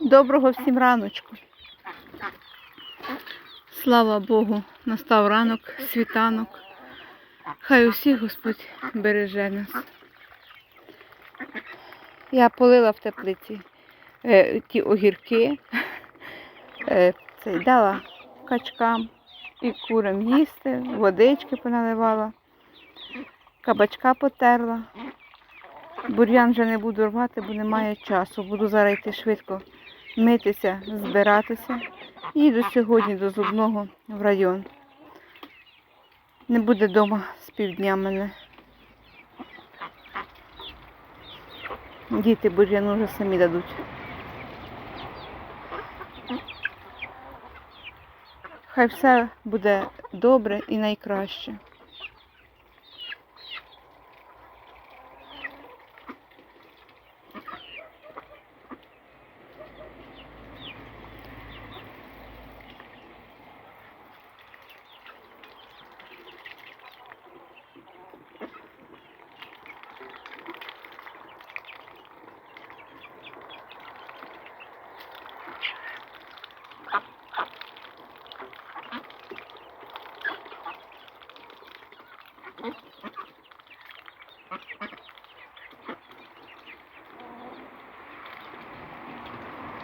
Доброго всім раночку. Слава Богу, настав ранок, світанок. Хай усіх Господь береже нас. Я полила в теплиці е, ті огірки, е, це, дала качкам і курам їсти, водички поналивала, кабачка потерла. Бур'ян вже не буду рвати, бо немає часу. Буду зараз йти швидко митися, збиратися. Їду сьогодні до зубного в район. Не буде вдома з півдня мене. Діти бур'яну вже самі дадуть. Хай все буде добре і найкраще.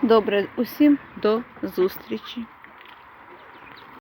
Добре, усім до зустрічі.